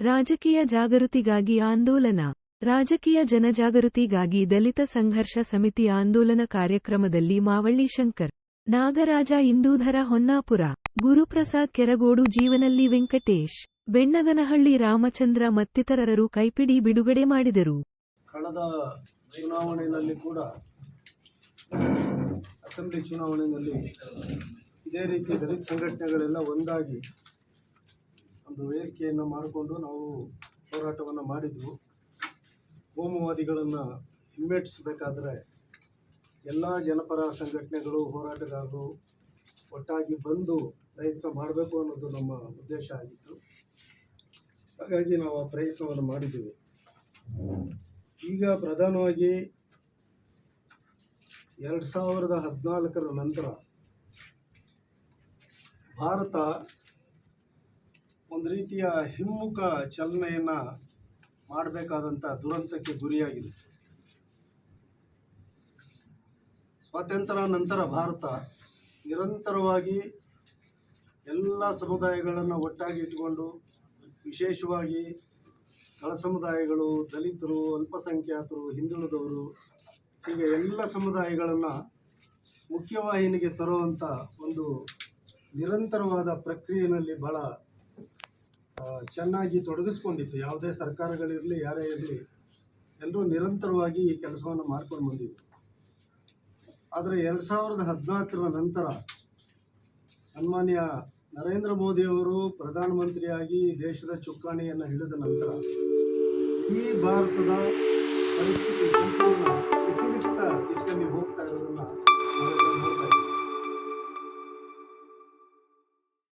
ರಾಜಕೀಯ ಜಾಗೃತಿಗಾಗಿ ಆಂದೋಲನ. ರಾಜಕೀಯ ಜನಜಾಗೃತಿಗಾಗಿ ದಲಿತ ಸಂಘರ್ಷ ಸಮಿತಿ ಆಂದೋಲನ ಕಾರ್ಯಕ್ರಮದಲ್ಲಿ ಮಾವಳ್ಳಿ ಶಂಕರ್. ನಾಗರಾಜ ಇಂದೂಧರ ಹೊನ್ನಾಪುರ. ಗುರುಪ್ರಸಾದ್ ಕೆರಗೋಡು ಜೀವನಲ್ಲಿ ವೆಂಕಟೇಶ್. ಬೆಣ್ಣಗನಹಳ್ಳಿ ರಾಮಚಂದ್ರ ಮತ್ತಿತರರು ಕೈಪಿಡಿ ಬಿಡುಗಡೆ ಮಾಡಿದರು. ಕಳೆದ ಚುನಾವಣೆಯಲ್ಲಿ ಕೂಡ ಅಸೆಂಬ್ಲಿ ಚುನಾವಣೆಯಲ್ಲಿ ಇದೇ ರೀತಿ ದಲಿತ ಸಂಘಟನೆಗಳೆಲ್ಲ ಒಂದಾಗಿ ಒಂದು ವೇದಿಕೆಯನ್ನು ಮಾಡಿಕೊಂಡು ನಾವು ಹೋರಾಟವನ್ನು ಮಾಡಿದ್ವು. ಕೋಮುವಾದಿಗಳನ್ನು ಹಿಮ್ಮೆಟ್ಟಿಸಬೇಕಾದ್ರೆ ಎಲ್ಲ ಜನಪರ ಸಂಘಟನೆಗಳು, ಹೋರಾಟಗಾರರು ಒಟ್ಟಾಗಿ ಬಂದು ಪ್ರಯತ್ನ ಮಾಡಬೇಕು ಅನ್ನೋದು ನಮ್ಮ ಉದ್ದೇಶ ಆಗಿತ್ತು. ಹಾಗಾಗಿ ನಾವು ಆ ಪ್ರಯತ್ನವನ್ನು ಮಾಡಿದ್ದೀವಿ. ಈಗ ಪ್ರಧಾನವಾಗಿ ಎರಡು ಸಾವಿರದ ಹದಿನಾಲ್ಕರ ನಂತರ ಭಾರತ ಒಂದು ರೀತಿಯ ಹಿಮ್ಮುಖ ಚಲನೆಯನ್ನು ಮಾಡಬೇಕಾದಂಥ ದುರಂತಕ್ಕೆ ಗುರಿಯಾಗಿದೆ. ಸ್ವಾತಂತ್ರ್ಯ ನಂತರ ಭಾರತ ನಿರಂತರವಾಗಿ ಎಲ್ಲ ಸಮುದಾಯಗಳನ್ನು ಒಟ್ಟಾಗಿ ಇಟ್ಟುಕೊಂಡು ವಿಶೇಷವಾಗಿ ಕಳ ಸಮುದಾಯಗಳು ದಲಿತರು ಅಲ್ಪಸಂಖ್ಯಾತರು ಹಿಂದುಳಿದವರು ಹೀಗೆ ಎಲ್ಲ ಸಮುದಾಯಗಳನ್ನು ಮುಖ್ಯವಾಹಿನಿಗೆ ತರುವಂಥ ಒಂದು ನಿರಂತರವಾದ ಪ್ರಕ್ರಿಯೆಯಲ್ಲಿ ಆ, ಚೆನ್ನಾಗಿ ತೊಡಗಿಸ್ಕೊಂಡಿತ್ತು. ಯಾವುದೇ ಸರ್ಕಾರಗಳಿರಲಿ, ಯಾರೇ ಇರಲಿ ಎಲ್ಲರೂ ನಿರಂತರವಾಗಿ ಈ ಕೆಲಸವನ್ನು ಮಾಡ್ಕೊಂಡು ಬಂದಿದ್ದರು ಆದರೆ ಎರಡು ಸಾವಿರದ ಹದಿನಾಲ್ಕರ ನಂತರ ಸನ್ಮಾನ್ಯ ನರೇಂದ್ರ ಮೋದಿಯವರು ಪ್ರಧಾನಮಂತ್ರಿಯಾಗಿ ದೇಶದ ಚುಕ್ಕಾಣಿಯನ್ನು ಹಿಡಿದ ನಂತರ ಈ ಭಾರತದ ಪರಿಸ್ಥಿತಿ